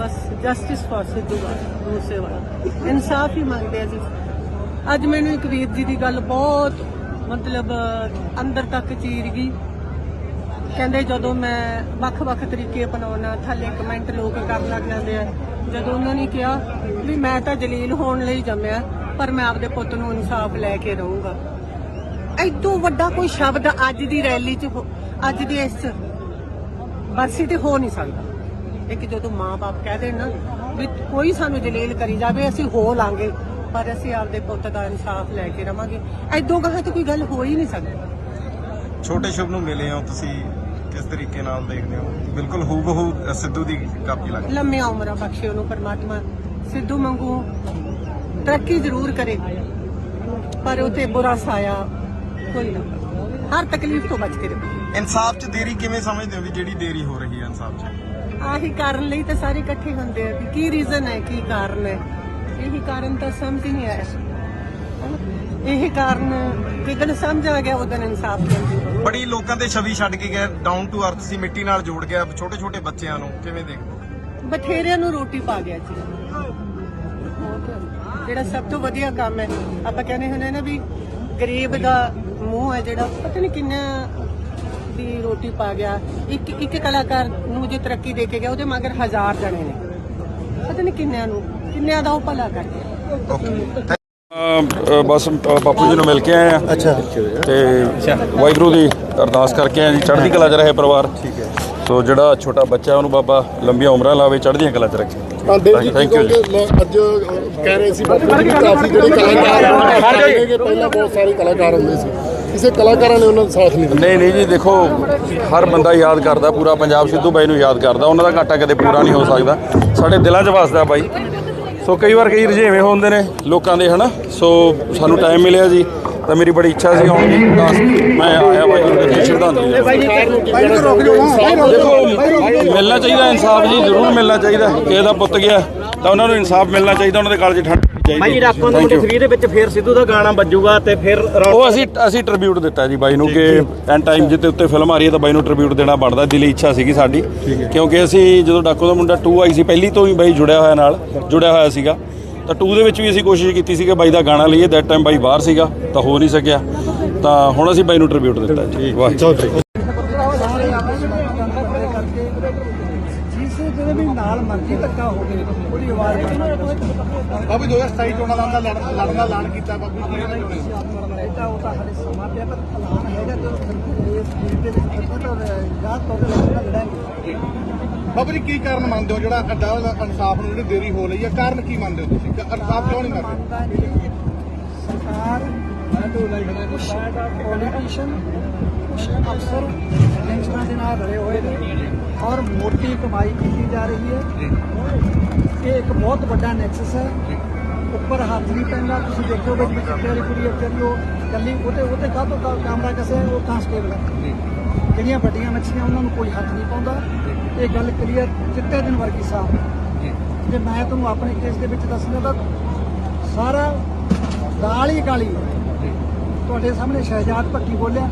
Bus justice for Sidhu Moosewala. ਇਨਸਾਫ ਹੀ ਮੰਗਦੇ ਆ ਜੀ ਅੱਜ ਮੈਨੂੰ ਇੱਕ ਵੀਰ ਜੀ ਦੀ ਗੱਲ ਬਹੁਤ, ਮਤਲਬ, ਅੰਦਰ ਤੱਕ ਚੀਰ ਗਈ। ਕਹਿੰਦੇ ਜਦੋਂ ਮੈਂ ਵੱਖ-ਵੱਖ ਤਰੀਕੇ ਅਪਣਾਉਣਾ, ਥੱਲੇ ਕਮੈਂਟ ਲੋਕ ਕਰਨ ਲੱਗ ਜਾਂਦੇ ਆ। ਜਦੋਂ ਉਹਨਾਂ ਨੇ ਕਿਹਾ ਵੀ ਮੈਂ ਤਾਂ ਜਲੀਲ ਹੋਣ ਲਈ ਜੰਮਿਆ, ਪਰ ਮੈਂ ਆਪਦੇ ਪੁੱਤ ਨੂੰ ਇਨਸਾਫ ਲੈ ਕੇ ਰਹੂੰਗਾ। ਐਦੋਂ ਵੱਡਾ ਕੋਈ ਸ਼ਬਦ ਅੱਜ ਦੀ ਰੈਲੀ 'ਚ ਅੱਜ ਦੀ ਇਸ 'ਚ ਬਰਸੀ ਤੇ ਹੋ ਨਹੀਂ ਸਕਦਾ। ਇੱਕ ਜਦੋਂ ਮਾਂ-ਬਾਪ ਕਹਿ ਦੇਣ ਨਾ ਵੀ ਕੋਈ ਸਾਨੂੰ ਜਲੀਲ ਕਰੀ ਜਾਵੇ ਅਸੀਂ ਹੋ ਲਾਂਗੇ ਪਰ ਅਸੀਂ ਆਪਦੇ ਪੁੱਤ ਦਾ ਇਨਸਾਫ ਲੈ ਕੇ ਰਵਾਂਗੇ। ਐਦੋਂ ਕਹਾਂ ਤੇ ਕੋਈ ਗੱਲ ਹੋ ਹੀ ਨਹੀਂ ਸਕਦੀ। ਛੋਟੇ ਸ਼ੁਭ ਨੂੰ ਮਿਲੇ ਹੋ ਤੁਸੀਂ ਕਿਸ ਤਰੀਕੇ ਨਾਲ ਦੇਖਦੇ ਹੋ? ਬਿਲਕੁਲ ਹੂਬਹੂ ਸਿੱਧੂ ਦੀ ਕਾਪੀ ਲੱਗਦੀ ਲੰਮੀਆਂ ਉਮਰਾਂ ਬਖਸ਼ੇ ਉਹਨੂੰ ਪਰਮਾਤਮਾ। ਸਿੱਧੂ ਮੰਗੂ ਤਰੱਕੀ ਜ਼ਰੂਰ ਕਰੇ ਪਰ ਉਤੇ ਬੁਰਾ ਸਾਇਆ ਕੋਈ ਨਾ ਹਰ ਤਕਲੀਫ ਤੋਂ ਬਚ ਕੇ ਰਹੇ। ਇਨਸਾਫ 'ਚ ਦੇਰੀ ਕਿਵੇਂ ਸਮਝਦੇ ਹੋ ਵੀ ਜਿਹੜੀ ਦੇਰੀ ਹੋ ਰਹੀ ਹੈ ਇਨਸਾਫ 'ਚ? ਆਹੀ ਕਾਰਨ ਲਈ ਤਾਂ ਸਾਰੇ ਇਕੱਠੇ ਹੁੰਦੇ ਆ ਕੀ ਰੀਜ਼ਨ ਹੈ ਕੀ ਕਾਰਨ ਹੈ। ਇਹੀ ਕਾਰਨ ਤਾਂ ਸਮਝ ਨਹੀਂ ਆਇਆ? ਇਹੀ ਕਾਰਨ ਜਿੱਦਣ ਸਮਝ ਆ ਗਿਆ ਉਦੋਂ ਇਨਸਾਫ ਮਿਲ ਬੜੀ ਲੋਕਾਂ ਦੇ ਛਵੀ ਛੱਡ ਕੇ ਗਏ ਡਾਊਨ ਟੂ ਅਰਥ ਸੀ ਮਿੱਟੀ ਨਾਲ ਜੋੜ ਗਿਆ ਛੋਟੇ ਛੋਟੇ ਬੱਚਿਆਂ ਨੂੰ ਕਿਵੇਂ ਦੇਖਦੇ ਬਥੇਰਿਆਂ ਨੂੰ ਰੋਟੀ ਪਾ ਗਿਆ ਜੀ। ਜਿਹੜਾ ਸਭ ਤੋਂ ਵਧੀਆ ਕੰਮ ਹੈ ਆਪਾਂ ਕਹਿੰਦੇ ਹੁੰਦੇ ਨਾ ਵੀ ਗਰੀਬ ਦਾ ਮੂੰਹ ਹੈ ਜਿਹੜਾ ਪਤਾ ਨਹੀਂ ਕਿੰਨਾ ਦੀ ਰੋਟੀ ਪਾ ਗਿਆ ਇੱਕ ਇੱਕ ਕਲਾਕਾਰ ਨੂੰ ਜੇ ਤਰੱਕੀ ਦੇ ਕੇ ਗਿਆ ਉਹਦੇ ਮਗਰ ਹਜ਼ਾਰ ਜਣੇ ਨੇ। ਪਤਾ ਨਹੀਂ ਕਿੰਨਿਆਂ ਨੂੰ ਕਿੰਨਿਆਂ ਦਾ ਉਹ ਭਲਾ ਕਰ ਗਿਆ ਓਕੇ ਅ, ਅ, ਬਸ ਅ, ਬਾਪੂ ਜੀ ਨੂੰ ਮਿਲ ਕੇ ਆਏ ਆ। ਅੱਛਾ। ਤੇ ਵਾਹਿਗੁਰੂ ਦੀ ਅਰਦਾਸ ਕਰਕੇ ਆਏ ਜੀ। ਚੜ੍ਹਦੀ ਕਲਾ 'ਚ ਰਹੇ ਪਰਿਵਾਰ। ਠੀਕ ਹੈ। ਸੋ ਜਿਹੜਾ ਛੋਟਾ ਬੱਚਾ ਉਹਨੂੰ ਬਾਬਾ ਲੰਬੀਆਂ ਉਮਰਾਂ ਲਾਵੇ ਚੜ੍ਹਦੀਆਂ ਕਲਾ 'ਚ ਰੱਖੇ। ਜੀ। ਕਿਉਂਕਿ ਲ- ਅੱਜ ਕਹਿ ਰਹੇ ਸੀ ਬਾਪੂ ਜੀ ਕਾਫੀ ਜਿਹੜੇ ਕਲਾਕਾਰ ਕਿ ਪਹਿਲਾਂ ਬਹੁਤ ਸਾਰੇ ਕਲਾਕਾਰ ਹੁੰਦੇ ਸੀ। ਕਿਸੇ ਕਲਾਕਾਰਾਂ ਨੇ ਉਹਨਾਂ ਦਾ ਸਾਥ ਨਹੀਂ ਦਿੱਤਾ। ਨਹੀਂ ਨਹੀਂ ਜੀ ਦੇਖੋ ਹਰ ਬੰਦਾ ਯਾਦ ਕਰਦਾ ਪੂਰਾ ਪੰਜਾਬ ਸਿੱਧੂ ਬਾਈ ਨੂੰ ਯਾਦ ਕਰਦਾ ਉਹਨਾਂ ਦਾ ਘਾਟਾ ਕਦੇ ਪੂਰਾ ਨਹੀਂ ਹੋ ਸਕਦਾ। ਸਾਡੇ ਦਿਲਾਂ 'ਚ ਵਸਦਾ ਬਾਈ। ਸੋ ਕਈ ਵਾਰ ਕਈ ਰੁਝੇਵੇਂ ਹੁੰਦੇ ਨੇ ਲੋਕਾਂ ਦੇ ਹਨਾ? ਸੋ ਸਾਨੂੰ ਟਾਈਮ ਮਿਲਿਆ ਜੀ ਤਾਂ ਮੇਰੀ ਬੜੀ ਇੱਛਾ ਸੀ ਆਉਣ ਦੀ। ਤਾਂ ਮੈਂ ਆਇਆ ਬਾਈ ਨੂੰ ਦੇ ਸ਼ਰਧਾਂਜਲੀ ਦੇਖੋ ਮਿਲਣਾ ਚਾਹੀਦਾ ਇਨਸਾਫ ਜੀ ਜ਼ਰੂਰ ਮਿਲਣਾ ਚਾਹੀਦਾ। ਕਿਸੇ ਦਾ ਪੁੱਤ ਗਿਆ ਤਾਂ ਉਹਨਾਂ ਨੂੰ ਇਨਸਾਫ ਮਿਲਣਾ ਚਾਹੀਦਾ ਉਹਨਾਂ ਦੇ ਕਾਲ 'ਚ ਠੰਡ ਚਾਹੀਦੀ ਭਾਈ ਰਾਕੋਂ ਦੇ। ਫਰੀ ਦੇ ਵਿੱਚ ਫੇਰ ਸਿੱਧੂ ਦਾ ਗਾਣਾ ਵੱਜੂਗਾ ਤੇ ਫਿਰ ਉਹ ਅਸੀਂ ਅਸੀਂ ਟ੍ਰਿਬਿਊਟ ਦਿੱਤਾ ਜੀ ਬਾਈ ਨੂੰ ਕਿ ਐਨ ਟਾਈਮ ਜਿੱਤੇ ਉੱਤੇ ਫਿਲਮ ਆ ਰਹੀ ਹੈ ਤਾਂ ਬਾਈ ਨੂੰ ਟ੍ਰਿਬਿਊਟ ਦੇਣਾ ਬਣਦਾ ਦਿਲੀ ਇੱਛਾ ਸੀਗੀ ਸਾਡੀ। ਕਿਉਂਕਿ ਅਸੀਂ ਜਦੋਂ ਡਾਕੂ ਦਾ ਮੁੰਡਾ 2 ਆਈ ਸੀ ਪਹਿਲੀ ਤੋਂ ਹੀ ਬਾਈ ਜੁੜਿਆ ਹੋਇਆ ਨਾਲ ਜੁੜਿਆ ਹੋਇਆ ਸੀਗਾ। ਤਾਂ 2 ਦੇ ਵਿੱਚ ਵੀ ਅਸੀਂ ਕੋਸ਼ਿਸ਼ ਕੀਤੀ ਸੀ ਕਿ ਬਾਈ ਦਾ ਗਾਣਾ ਲਈਏ ਦੈਟ ਟਾਈਮ ਬਾਈ ਬਾਹਰ ਸੀਗਾ ਤਾਂ ਹੋ ਨਹੀਂ ਸਕਿਆ। ਤਾਂ ਹੁਣ ਅਸੀਂ ਬਾਈ ਨੂੰ ਟ੍ਰਿਬਿਊਟ ਦਿੱਤਾ ਜੀ। ਵਾਹ। ਵੀ ਨਾਲ ਮਰਜ਼ੀ ਧੱਕਾ ਹੋਵੇ ਉਹਦੀ ਆਵਾਜ਼ ਬਾਬੂ 2027 ਚੋਣਾਂ ਦਾ ਉਹਦਾ ਲੜ- ਲੜਨ ਦਾ ਐਲਾਨ ਕੀਤਾ ਬਾਬੂ। ਜੀ ਨੇ ਇਹਦਾ ਉਹ ਤਾਂ ਹਲੇ ਸਮਾਂ ਪਿਆ ਪਰ ਐਲਾਨ ਹੈਗਾ ਤੇ ਉਹ ਇਸ ਚੀਜ਼ ਦੇ ਵਿੱਚ ਫਿਰ ਤਾਂ ਯਾਦ ਤੋਂ ਲੜਾਂਗੇ ਬਾਬੂ ਜੀ ਕੀ ਕਾਰਨ ਮੰਨਦੇ ਹੋ ਜਿਹੜਾ ਅੱਡਾ ਇਨਸਾਫ ਨੂੰ ਜਿਹੜੀ ਦੇਰੀ ਹੋ ਰਹੀ ਹੈ? ਕਾਰਨ ਕੀ ਮੰਨਦੇ ਹੋ ਤੁਸੀਂ? ਕਿ ਇਨਸਾਫ ਕਿਉਂ ਨਹੀਂ ਨਹੀਂ। ਸਰਕਾਰ ਕੁਛ ਪੋਲੀਟੀਸ਼ੀਅਨ ਕੁਛ ਅਫਸਰ ਗੈਂਗਸਟਰਾਂ ਦੇ ਨਾਲ ਰਲੇ ਹੋਏ ਨੇ ਔਰ ਮੋਟੀ ਕਮਾਈ ਕੀਤੀ ਜਾ ਰਹੀ ਹੈ। ਇਹ ਇੱਕ ਬਹੁਤ ਵੱਡਾ ਨੈਕਸਸ ਹੈ। ਉੱਪਰ ਹੱਥ ਨਹੀਂ ਪੈਂਦਾ ਤੁਸੀਂ ਦੇਖੋ ਵੀ ਚਿੱਟੇ ਵਾਲੀ ਕੁੜੀ ਵਿਚਾਰੀ ਉਹ ਕੱਲੀ ਉਹਤੇ ਉਹਤੇ ਕਾਹਤੋਂ ਕਾ- ਕੈਮਰਾ ਕਸੇ ਉਹ ਕਾਂਸਟੇਬਲ ਹੈ। ਜਿਹੜੀਆਂ ਵੱਡੀਆਂ ਮੱਛੀਆਂ ਉਹਨਾਂ ਨੂੰ ਕੋਈ ਹੱਥ ਨਹੀਂ ਪਾਉਂਦਾ। ਇਹ ਗੱਲ ਕਲੀਅਰ ਚਿੱਟੇ ਦਿਨ ਵਰਗੀ ਸਾਫ਼ ਹੈ। ਜੇ। ਮੈਂ ਤੁਹਾਨੂੰ ਆਪਣੇ ਕੇਸ ਦੇ ਵਿੱਚ ਦੱਸਣਾ ਤਾਂ ਸਾਰਾ ਕਾਲੀ ਹੈ। ਤੁਹਾਡੇ ਸਾਹਮਣੇ ਸ਼ਹਿਜਾਦ ਭੱਟੀ ਬੋਲਿਆ।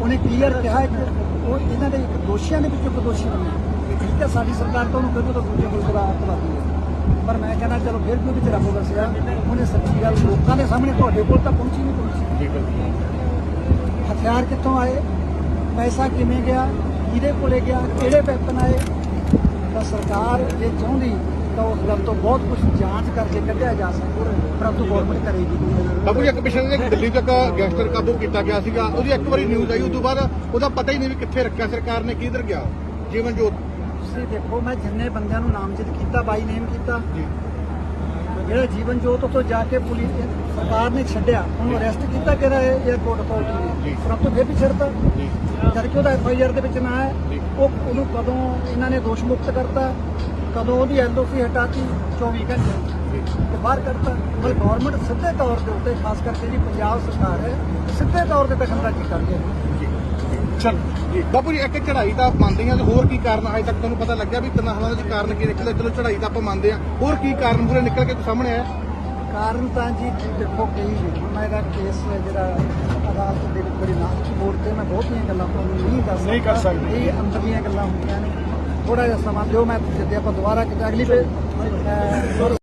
ਉਹਨੇ ਕਲੀਅਰ ਕਿਹਾ ਕਿ ਉਹ ਇਹਨਾਂ ਦੇ ਇੱਕ ਦੋਸ਼ੀਆਂ ਦੇ ਵਿੱਚੋਂ ਇੱਕ ਦੋਸ਼ੀ ਬਣਿਆ। ਠੀਕ ਹੈ ਸਾਡੀ ਸਰਕਾਰ ਤਾਂ ਉਹਨੂੰ ਕਦੋਂ ਤੋਂ ਦੂਜੇ ਮੁਲਕ ਦਾ ਅੱਤਵਾਦੀ ਹੈ? ਪਰ ਮੈਂ ਕਹਿੰਦਾ ਚਲੋ ਫਿਰ ਵੀ ਉਹਦੇ ਵਿੱਚ ਰੱਬ ਵਸਿਆ ਉਹਨੇ ਸੱਚੀ ਗੱਲ ਲੋਕਾਂ ਦੇ ਸਾਹਮਣੇ ਤੁਹਾਡੇ ਕੋਲ ਤਾਂ ਪਹੁੰਚੀ ਨਹੀਂ ਪਹੁੰਚੀ। ਹਥਿਆਰ ਕਿੱਥੋਂ ਆਏ? ਪੈਸਾ ਕਿਵੇਂ ਗਿਆ? ਕਿਹਦੇ ਕੋਲੇ ਗਿਆ? ਕਿਹੜੇ ਵੈਪਨ ਆਏ? ਤਾਂ ਸਰਕਾਰ ਜੇ ਚਾਹੁੰਦੀ ਤਾਂ ਉਸ ਗੱਲ ਤੋਂ ਬਹੁਤ ਕੁਝ ਜਾਂਚ ਕਰਕੇ ਕੱਢਿਆ ਜਾ ਸਕਦਾ ਪਰੰਤੂ ਗਵਰਨਮੈਂਟ ਕਰੇਗੀ। ਬਾਬੂ ਜੀ ਪਿਛਲੇ ਦਿਨ ਦਿੱਲੀ ਤੱਕ ਗੈਂਗਸਟਰ ਕਾਬੂ ਕੀਤਾ ਗਿਆ ਸੀਗਾ। ਉਹਦੀ ਇੱਕ ਵਾਰੀ ਨਿਊਜ਼ ਆਈ ਉਸ ਤੋਂ ਬਾਅਦ ਉਹਦਾ ਪਤਾ ਹੀ ਨਹੀਂ ਵੀ ਕਿੱਥੇ ਰੱਖਿਆ ਸਰਕਾਰ ਨੇ ਕਿੱਧਰ ਗਿਆ। ਜੀਵਨ ਜੋਤ। ਤੁਸੀਂ ਦੇਖੋ ਮੈਂ ਜਿੰਨੇ ਬੰਦਿਆਂ ਨੂੰ ਨਾਮਜ਼ਦ ਕੀਤਾ ਬਾਈ ਨੇਮ ਕੀਤਾ ਜਿਹੜਾ ਜੀਵਨ ਜੋਤ ਤੋਂ ਜਾ ਕੇ ਪੁਲਿਸ ਸਰਕਾਰ ਨੇ ਛੱਡਿਆ ਉਹਨੂੰ ਅਰੈਸਟ ਕੀਤਾ ਕਿਹੜਾ 에어ਪੋਰਟ ਅਥਾਰਟੀ ਨੇ ਪਰੰਤੂ ਫਿਰ ਵੀ ਛੱਡਤਾ। ਜਦ ਕਿ ਉਹਦਾ ਐਫ ਆਈ ਆਰ ਦੇ ਵਿੱਚ ਨਾ ਹੈ। ਉਹ ਉਹਨੂੰ ਕਦੋਂ ਇਹਨਾਂ ਨੇ ਦੋਸ਼ ਮੁਕਤ ਕਰਤਾ? ਕਦੋਂ ਉਹਦੀ ਐਲਓਸੀ ਹਟਾਤੀ 24 ਘੰਟੇ ਤੇ ਬਾਹਰ ਕਰਤਾ ਪਰ ਗਵਰਨਮੈਂਟ ਸਿੱਧੇ ਤੌਰ ਦੇ ਉੱਤੇ ਖਾਸ ਕਰਕੇ ਜਿਹੜੀ ਪੰਜਾਬ ਸਰਕਾਰ ਹੈ ਸਿੱਧੇ ਤੌਰ ਤੇ ਦਖਲਅੰਦਾਜ਼ੀ ਕਰਦੀ ਹੈ। ਚਲ ਬਾਬੂ ਜੀ ਇੱਕ ਚੜ੍ਹਾਈ ਤਾਂ ਮੰਨਦੇ ਆ ਤੇ ਹੋਰ ਕੀ ਕਾਰਨ ਅਜੇ ਤੱਕ ਤੁਹਾਨੂੰ ਪਤਾ ਲੱਗਿਆ ਵੀ ਤਿੰਨ ਹਵਾਲਾਂ ਦੇ ਕਾਰਨ ਕੀ ਨਿਕਲੇ ਚਲੋ ਚੜ੍ਹਾਈ ਤਾਂ ਆਪਾਂ ਮੰਨਦੇ ਆ ਹੋਰ ਕੀ ਕਾਰਨ ਪੂਰੇ ਨਿਕਲ ਕੇ ਸਾਹਮਣੇ ਆਇਆ? ਕਾਰਨ ਤਾਂ ਜੀ ਦੇਖੋ ਕਈ ਹੁਣ ਇਹਦਾ ਕੇਸ ਹੈ ਜਿਹੜਾ ਅਦਾਲਤ ਦੇ ਵਿੱਚ ਬੜੀ ਨਾਜ਼ੁਕ ਮੋੜ ਤੇ ਮੈਂ ਬਹੁਤੀਆਂ ਗੱਲਾਂ ਤੁਹਾਨੂੰ ਨਹੀਂ ਦੱਸ ਨਹੀਂ ਕਰ ਸਕਦੇ। ਇਹ ਅੰਦਰਲੀਆਂ ਗੱਲਾਂ ਹੁੰਦੀਆਂ ਨੇ। ਥੋੜਾ ਜਿਹਾ ਸਮਾਂ ਦਿਓ ਮੈਂ ਜਿੱਦੇ ਆਪਾਂ ਦੁਬਾਰਾ ਕਿਤੇ ਅਗਲੀ ਪੇ